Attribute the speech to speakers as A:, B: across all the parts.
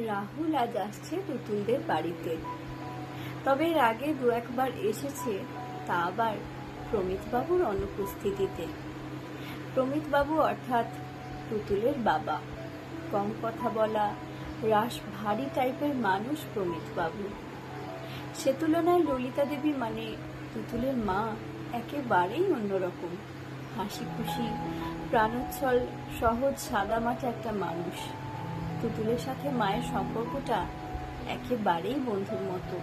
A: রাহুল আজ আসছে তুতুলদের বাড়িতে। তবে এর আগে দু একবার এসেছে তা আবার প্রমিতবাবুর অনুপস্থিতিতে। প্রমিতবাবু অর্থাৎ তুতুলের বাবা। কম কথা বলা রাস ভারী টাইপের মানুষ প্রমিতবাবু। সে তুলনায় ললিতা দেবী মানে তুতুলের মা একেবারেই অন্যরকম। হাসি খুশি প্রাণোচ্ছল, সহজ, সাদামাটা একটা মানুষ। তুতুলের সাথে মায়ের সম্পর্কটা একেবারেই বন্ধুর মতো।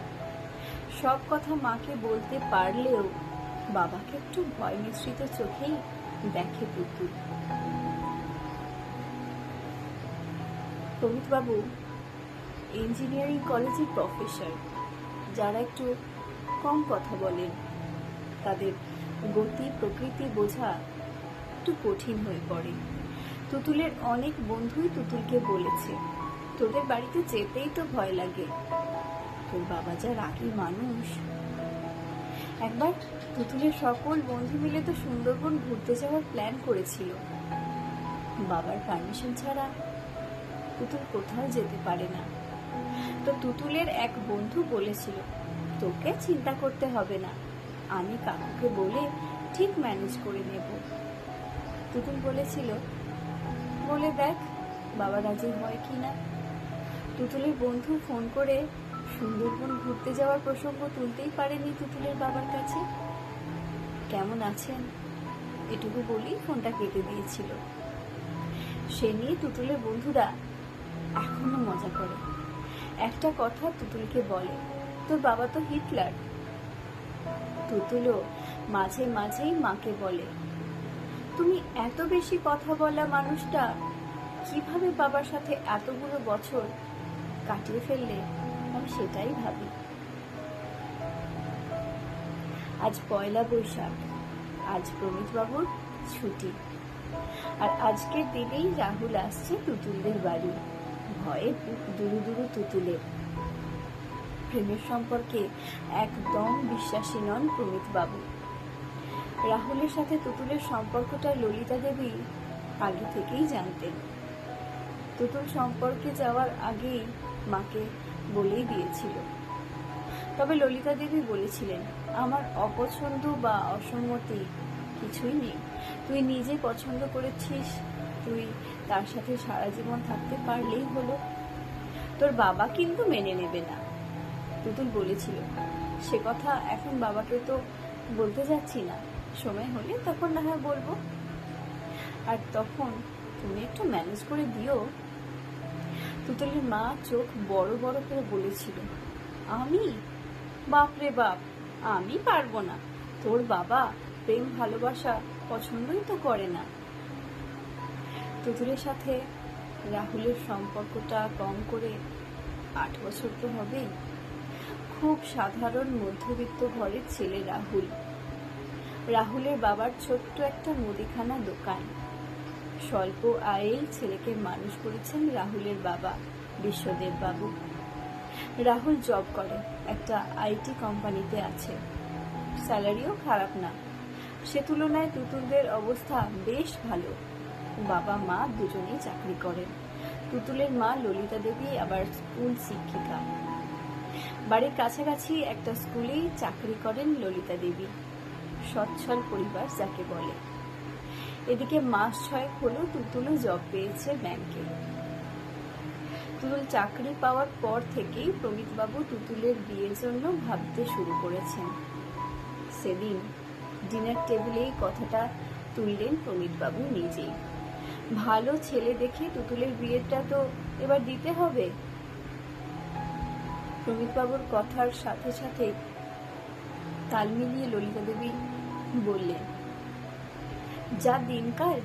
A: সব কথা মাকে বলতে পারলেও বাবাকে একটু ভয় মিশ্রিত চোখেই দেখে পুতুল। প্রমিতবাবু ইঞ্জিনিয়ারিং কলেজের প্রফেসর যারা একটু কম কথা বলেন, তাদের গতি প্রকৃতি বোঝা একটু কঠিন হয়ে পড়ে। তুতুলের অনেক বন্ধুই তুতুলকে বলেছে, তোদের বাড়িতে যেতেই তো ভয় লাগে। তোর বাবা যা রাগী মানুষ। একবার তুতুলের সকল বন্ধু মিলে তো সুন্দরবন ঘুরতে যাওয়ার প্ল্যান করেছিল। বাবার পারমিশন ছাড়া তুতুল কোথাও যেতে পারে না। তো তুতুলের এক বন্ধু বলেছিল, তোকে চিন্তা করতে হবে না, আমি কাকুকে বলে ঠিক ম্যানেজ করে নেব। তুতুল বলেছিল বলে দেখ, বাবা রাজি হয় কি না? তুতুলের বন্ধু ফোন করে সুন্দরবন ঘুরতে যাওয়ার প্রসঙ্গ তুলতেই পারেনি তুতুলের বাবার কাছে। কেমন আছেন? এটুকু বলি ফোনটা কেটে দিয়েছিল। সে নিয়ে তুতুলের বন্ধুরা এখনও মজা করে। একটা কথা তুতুলকে বলে, তোর বাবা তো হিটলার। তুতুলও মাঝে মাঝেই মাকে বলে তুমি এত বেশি কথা বলা মানুষটা কীভাবে বাবার সাথে এতগুলো বছর কাটিয়ে ফেললে? আমি সেটাই ভাবি। আজ পয়লা বৈশাখ, আজ প্রমিত বাবুর ছুটি। আর আজকের দিনেই রাহুল আসছে তুতুলদের বাড়ি। ভয়ে দুরু দুরু তুতুলের প্রেমের সম্পর্কে একদম বিশ্বাসী নন প্রমিত বাবু রাহুলের সাথে তুতুলের সম্পর্কটা ললিতা দেবী আগে থেকেই জানতেন। তুতুল সম্পর্কে যাওয়ার আগেই মাকে বলেই দিয়েছিল। তবে ললিতা দেবী বলেছিলেন, আমার অপছন্দ বা অসম্মতি কিছুই নেই। তুই নিজে পছন্দ করেছিস, তুই তার সাথে সারা জীবন থাকতে পারলেই হলো। তোর বাবা কিন্তু মেনে নেবে না। তুতুল বলেছিল। সে কথা এখন বাবাকে তো বলতে যাচ্ছি না। সময় হলে তখন না হয় বলব। আর তখন তুমি একটু ম্যানেজ করে দিও। তুতুলের মা চোখ বড় বড় করে বলেছিল, আমি? বাপরে বাপ, আমি পারব না। তোর বাবা প্রেম, ভালোবাসা পছন্দই তো করে না। তুতুলের সাথে রাহুলের সম্পর্কটা কম করে আট বছর তো হবেই। খুব সাধারণ মধ্যবিত্ত ঘরের ছেলে রাহুল। রাহুলের বাবার ছোট্ট একটা মুদিখানা দোকান। স্বল্প আয়েই ছেলেকে মানুষ করেছেন রাহুলের বাবা বিশ্বদেব বাবু রাহুল জব করে, একটা আইটি কোম্পানিতে আছে। স্যালারিও খারাপ না। সে তুলনায় তুতুলদের অবস্থা বেশ ভালো। বাবা, মা দুজনেই চাকরি করেন। তুতুলের মা ললিতা দেবী আবার স্কুল শিক্ষিকা। বাড়ির কাছাকাছি একটা স্কুলেই চাকরি করেন ললিতা দেবী। সচ্ছল পরিবার যাকে বলে। এদিকে মাস ছয়েক হলো তুতুলও জব পেয়েছে ব্যাংকে তুতুল চাকরি পাওয়ার পর থেকেই প্রমিতবাবু তুতুলের বিয়ের জন্য ভাবতে শুরু করেছেন। সেদিন ডিনার টেবিলে এই কথাটা তুললেন প্রমিতবাবু নিজেই। ভালো ছেলে দেখে তুতুলের বিয়েটা তো এবার দিতে হবে। প্রমিতবাবুর কথার সাথে সাথে তাল মিলিয়ে ললিতা দেবী বললেন, যা দিনকাল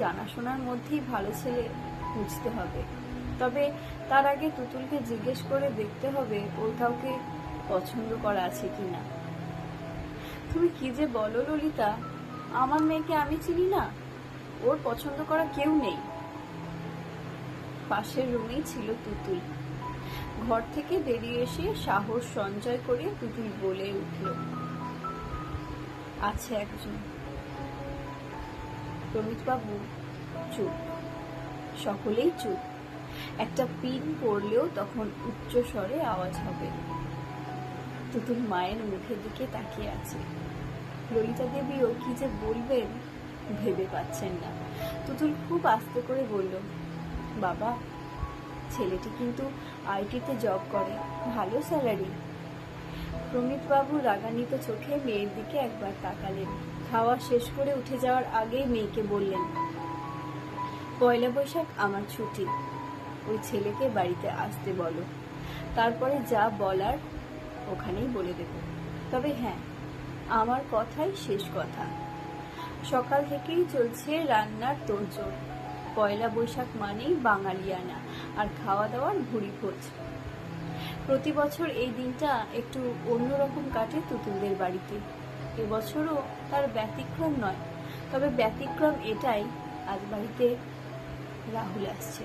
A: জানাশোনার মধ্যেই ভালো ছেলে বুঝতে হবে। তবে তার আগে তুতুলকে জিজ্ঞেস করে দেখতে হবে ওর কাউকে পছন্দ করা আছে কিনা। তুমি কি যে বলো ললিতা, আমার মেয়েকে আমি চিনি না, ওর পছন্দ করা কেউ নেই। পাশের রুমেই ছিল তুতুল। ঘর থেকে বেরিয়ে এসে সাহস সঞ্চয় করে তুতুল বলে উঠল আছে একজন। প্রমিতবাবু চুপ। সকলেই চুপ। একটা পিন পড়লেও তখন উচ্চ স্বরে আওয়াজ হবে। তুতুল মায়ের মুখের দিকে তাকিয়ে আছে। ললিতা দেবীও কি যে বলবেন ভেবে পাচ্ছেন না। তুতুল খুব আস্তে করে বলল, বাবা, ছেলেটি কিন্তু আইটিতে জব করে। ভালো স্যালারি প্রমিত বাবু রাগান্বিত চোখে মেয়ের দিকে একবার তাকালেন। খাওয়া শেষ করে উঠে যাওয়ার আগেই মেয়েকে বললেন, পয়লা বৈশাখ আমার ছুটি। ওই ছেলেকে বাড়িতে আসতে বলো। তারপরে যা বলার ওখানেই বলে দেব। তবে হ্যাঁ আমার কথাই শেষ কথা। সকাল থেকেই চলছে রান্নার তোড়জোড়। পয়লা বৈশাখ মানেই বাঙালিয়ানা। আর খাওয়া দাওয়ার ভুড়ি ভোজ প্রতি বছর এই দিনটা একটু অন্যরকম কাটে তুতুলদের বাড়িতে। এবছরও তার ব্যতিক্রম নয়, তবে ব্যতিক্রম এটাই আজ বাড়িতে রাহুল আসছে।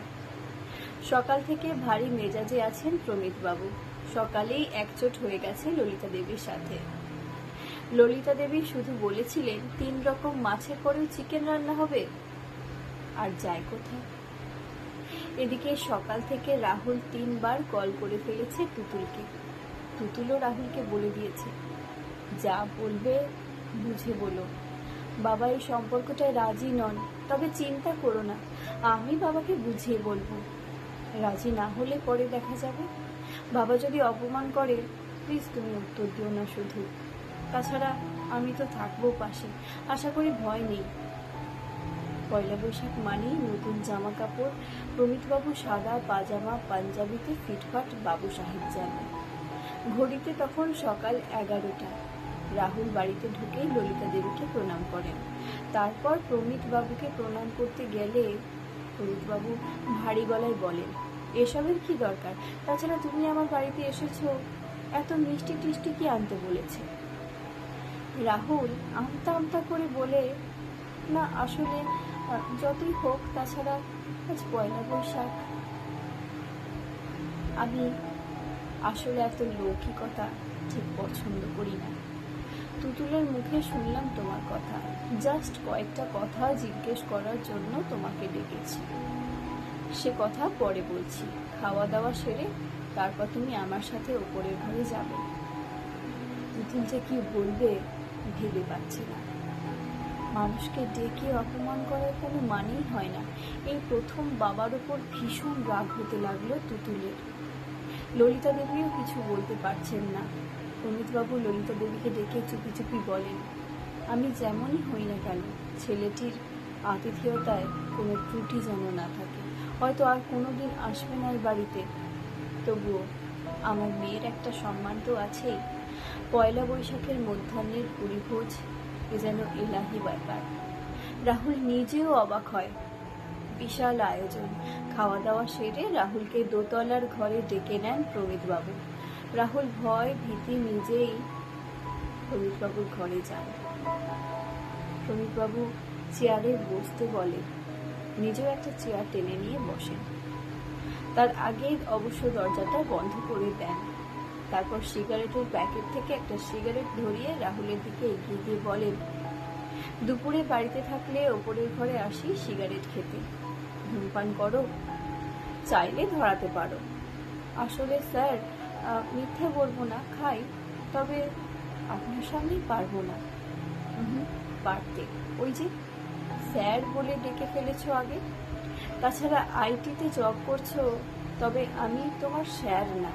A: সকাল থেকে ভারী মেজাজে আছেন প্রমিত বাবু সকালেই একচোট হয়ে গেছে ললিতা দেবীর সাথে। ললিতা দেবী শুধু বলেছিলেন, তিন রকম মাছের পরেও চিকেন রান্না হবে? আর যায় কোথায়? এদিকে সকাল থেকে রাহুল তিনবার কল করে ফেলেছে তুতুলকে। তুতুলও রাহুলকে বলে দিয়েছে, যা বলবে বুঝে বলো। বাবা এই সম্পর্কটায় রাজি নন, তবে চিন্তা করো না, আমি বাবাকে বুঝিয়ে বলব। রাজি না হলে পরে দেখা যাবে। বাবা যদি অপমান করে, প্লিজ তুমি উত্তর দিও না শুধু। তাছাড়া আমি তো থাকব পাশে, আশা করি ভয় নেই। পয়লা বৈশাখ মানেই নতুন জামা কাপড় প্রমিতবাবু সাদা পাজামা, পাঞ্জাবিতে ফিটফাট বাবু সাহেব যেন। ঘড়িতে তখন সকাল এগারোটা। রাহুল বাড়িতে ঢুকেই ললিতা দেবীকে প্রণাম করেন। তারপর প্রমিত বাবুকে প্রণাম করতে গেলে প্রমিত বাবু ভারী গলায় বলেন, এসবের কি দরকার? তাছাড়া তুমি আমার বাড়িতে এসেছ। এত মিষ্টি টিষ্টি কি আনতে বলেছে? রাহুল আমতা আমতা করে বলে, না, আসলে যতই হোক, তাছাড়া আজ পয়লা বৈশাখ। আমি আসলে এত লৌকিকতা ঠিক পছন্দ করি না। তুতুলের মুখে শুনলাম তোমার কথা। জাস্ট কয়েকটা কথা জিজ্ঞেস করার জন্য তোমাকে ডেকেছি। সে কথা পরে বলছি। খাওয়া দাওয়া সেরে তারপর তুমি আমার সাথে ওপরের ঘরে যাবে। তুতুল যে কি বলবে ভেবে পাচ্ছি না। মানুষকে ডেকে অপমান করার কোনো মানেই হয় না। এই প্রথম বাবার ওপর ভীষণ রাগ হতে লাগল তুতুলের। ললিতা দেবীও কিছু বলতে পারছেন না। অমিতবাবু ললিতা দেবীকে ডেকে চুপি চুপি বলেন, আমি যেমনই হই না কেন, ছেলেটির আতিথেয়তায় কোনো ত্রুটি যেন না থাকে। হয়তো আর কোনোদিন আসবে না এই বাড়িতে। তবুও আমার মেয়ের একটা সম্মান তো আছেই। পয়লা বৈশাখের মধ্যাহ্নের পরিভোজ এ যেন এলাহি ব্যাপার। রাহুল নিজেও অবাক হয়। বিশাল আয়োজন। খাওয়া দাওয়া সেরে রাহুলকে দোতলার ঘরে ডেকে নেন প্রমিতবাবু রাহুল ভয় ভীতি নিজেই প্রমিতবাবুর ঘরে যান। প্রমিতবাবু চেয়ারে বসতে বলে, নিজেও একটা চেয়ার টেনে নিয়ে বসেন। তার আগে অবশ্য দরজাটা বন্ধ করে দেন। তারপর সিগারেটের প্যাকেট থেকে একটা সিগারেট ধরিয়ে রাহুলের দিকে এগিয়ে দিয়ে বলেন, দুপুরে বাড়িতে থাকলে ওপরের ঘরে আসি সিগারেট খেতে। ধূমপান করো, চাইলে ধরাতে পারো। আসলে স্যার মিথ্যে বলব না, খাই, তবে আপনার সামনেই পারব না। পারতে। ওই যে, স্যার বলে ডেকে ফেলেছো আগে? তাছাড়া আইটিতে জব করছ, তবে আমি তোমার স্যার না।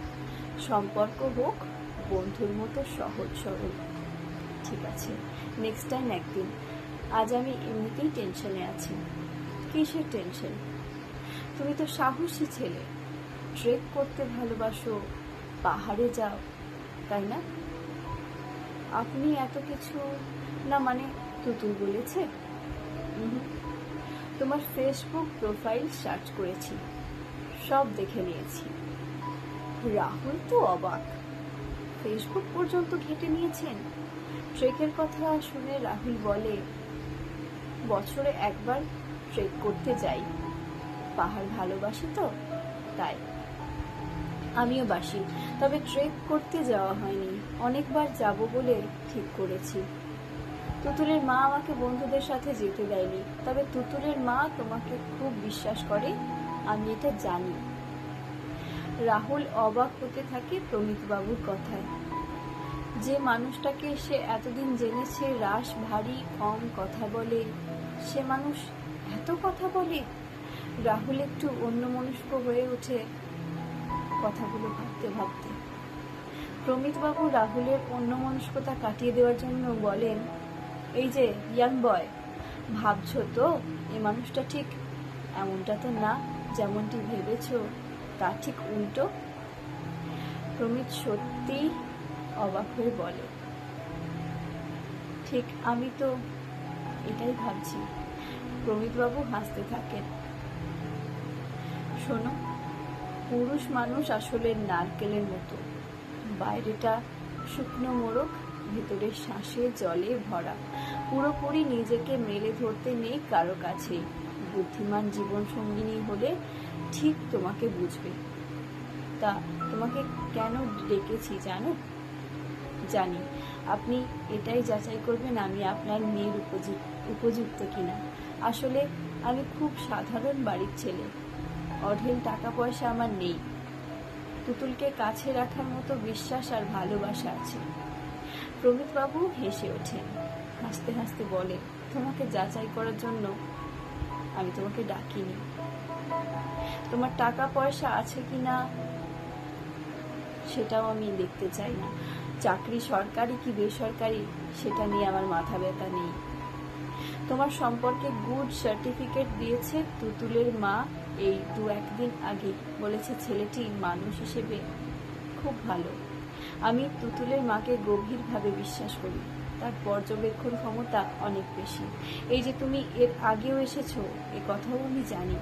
A: সম্পর্ক হোক, বন্ধুর মতো সহজ সরল। ঠিক আছে নেক্সট টাইম একদিন। আজ আমি এমনিতেই টেনশনে আছি। কিসের টেনশন তুমি তো সাহসী ছেলে। ট্রেক করতে ভালোবাসো, পাহাড়ে যাও, তাই না? আপনি এত কিছু, না মানে তুতুল বলেছে? তোমার ফেসবুক প্রোফাইল সার্চ করেছি। সব দেখে নিয়েছি। রাহুল তো অবাক। ফেসবুক পর্যন্ত ঘেটে নিয়েছেন। ট্রেকের কথা শুনে রাহুল বলে, বছরে একবার ট্রেক করতে যাই। পাহাড় ভালোবাসি তো, তাই। আমিও বাসি, তবে ট্রেক করতে যাওয়া হয়নি। অনেকবার যাব বলে ঠিক করেছি। তুতুলের মা আমাকে বন্ধুদের সাথে যেতে দেয়নি, তবে তুতুলের মা তোমাকে খুব বিশ্বাস করে, আমি এটা জানি। রাহুল অবাক হতে থাকে প্রমিত বাবুর কথায়। যে মানুষটাকে সে এতদিন জেনেছে রাস ভারী কম কথা বলে, সে মানুষ এত কথা বলে? রাহুল একটু অন্যমনস্ক হয়ে ওঠে কথাগুলো ভাবতে ভাবতে। প্রমিত বাবু রাহুলের অন্যমনস্কতা কাটিয়ে দেওয়ার জন্য বলেন, এই যে ইয়াং বয় ভাবছ তো? এ মানুষটা ঠিক এমনটা তো না, যেমনটি ভেবেছো। তা ঠিক উল্টো? প্রমিত সত্যি অবাক হয়ে বলে, ঠিক, আমি তো এটাই ভাবছি। প্রমিতবাবু হাসতে থাকেন। শোনো, পুরুষ মানুষ আসলে নারকেলের মতো। বাইরেটা শুকনো মোড়ক, ভেতরে শ্বাসে জলে ভরা। পুরোপুরি নিজেকে মেলে ধরতে নেই কারও কাছেই। বুদ্ধিমান জীবন সঙ্গিনী হলে ঠিক তোমাকে বুঝবে। তা তোমাকে কেন ডেকেছি জানো? জানি, আপনি এটাই যাচাই করবেন আমি আপনার মেয়ের উপযুক্ত কিনা। আসলে আমি খুব সাধারণ বাড়ির ছেলে। অঢেল টাকা পয়সা আমার নেই। পুতুলকে কাছে রাখার মতো বিশ্বাস আর ভালোবাসা আছে। প্রমিতবাবু হেসে ওঠেন। হাসতে হাসতে বলে তোমাকে যাচাই করার জন্য আমি তোমাকে ডাকিনি। তোমার টাকা পয়সা আছে কিনা, সেটাও আমি দেখতে চাই না। চাকরি সরকারি কি বেসরকারি, সেটা নিয়ে আমার মাথা ব্যথা নেই। তোমার সম্পর্কে গুড সার্টিফিকেট দিয়েছে তুতুলের মা এই দু একদিন আগে। বলেছে ছেলেটি মানুষ হিসেবে খুব ভালো। আমি তুতুলের মাকে গভীরভাবে বিশ্বাস করি। তার পর্যবেক্ষণ ক্ষমতা অনেক বেশি। এই যে তুমি এর আগেও এসেছ, এ কথাও আমি জানি।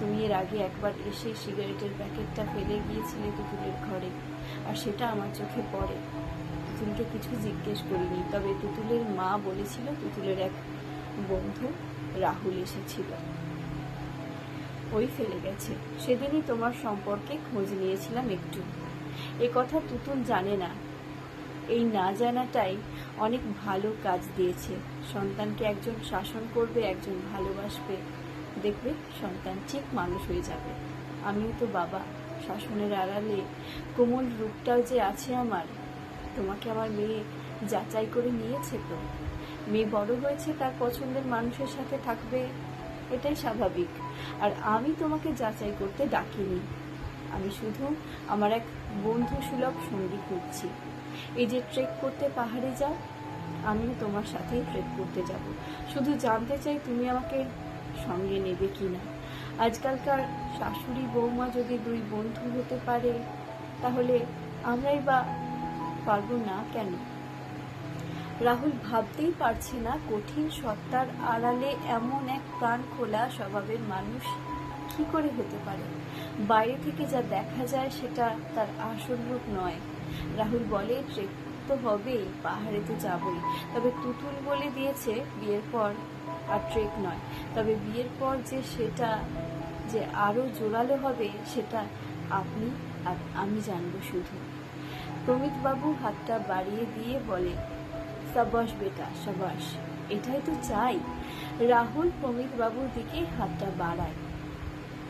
A: তুমি এর আগে একবার এসে সিগারেটের প্যাকেটটা ফেলে গিয়েছিলে তুতুলের ঘরে, আর সেটা আমার চোখে পড়ে। তুতুলকে কিছু জিজ্ঞেস করিনি, তবে তুতুলের মা বলেছিল তুতুলের এক বন্ধু রাহুল এসেছিল। ওই ফেলে গেছে। সেদিনই তোমার সম্পর্কে খোঁজ নিয়েছিলাম একটু। এ কথা তুতুল জানে না। এই না জানাটাই অনেক ভালো কাজ দিয়েছে। সন্তানকে একজন শাসন করবে, একজন ভালোবাসবে। দেখবে সন্তান ঠিক মানুষ হয়ে যাবে। আমিও তো বাবা, শাসনের আড়ালে কোমল রূপটাও যে আছে আমার, তোমাকে আমার মেয়ে যাচাই করে নিয়েছে তো। মেয়ে বড় হয়েছে তার পছন্দের মানুষের সাথে থাকবে, এটাই স্বাভাবিক। আর আমি তোমাকে যাচাই করতে ডাকিনি। আমি শুধু আমার এক বন্ধু সুলভ সঙ্গী খুঁজছি। এই যে ট্রেক করতে পাহাড়ে যাও, আমিও তোমার সাথেই ট্রেক করতে যাব। শুধু জানতে চাই তুমি আমাকে সঙ্গে নেবে কি না আজকালকার শাশুড়ি বৌমা যদি দুই বন্ধু হতে পারে, তাহলে আমরাই বা পারব না কেন? রাহুল ভাবতেই পারছে না কঠিন সত্তার আড়ালে এমন এক প্রাণ খোলা স্বভাবের মানুষ কি করে হতে পারে? বাইরে থেকে যা দেখা যায় সেটা তার আসল রূপ নয়। রাহুল বলে, ট্রেক তো হবেই, পাহাড়ে তো যাবই। তবে তুতুল বলে দিয়েছে, বিয়ের পর আর ট্রেক নয়। তবে বিয়ের পর যে সেটা যে আরও জোরালো হবে, সেটা আপনি আর আমি জানব শুধু। প্রমিত বাবু হাতটা বাড়িয়ে দিয়ে বলে, সাবাস বেটা, সাবাস, এটাই তো চাই। রাহুল প্রমিত বাবুর দিকে হাতটা বাড়ায়।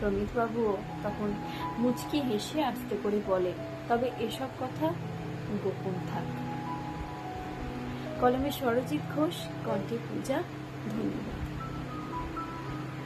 A: প্রমিত বাবুও তখন মুচকি হেসে আস্তে করে বলে, তবে এসব কথা গোপন থাক। কলমে সরজিৎ ঘোষ, কণ্ঠে পূজা 嗯。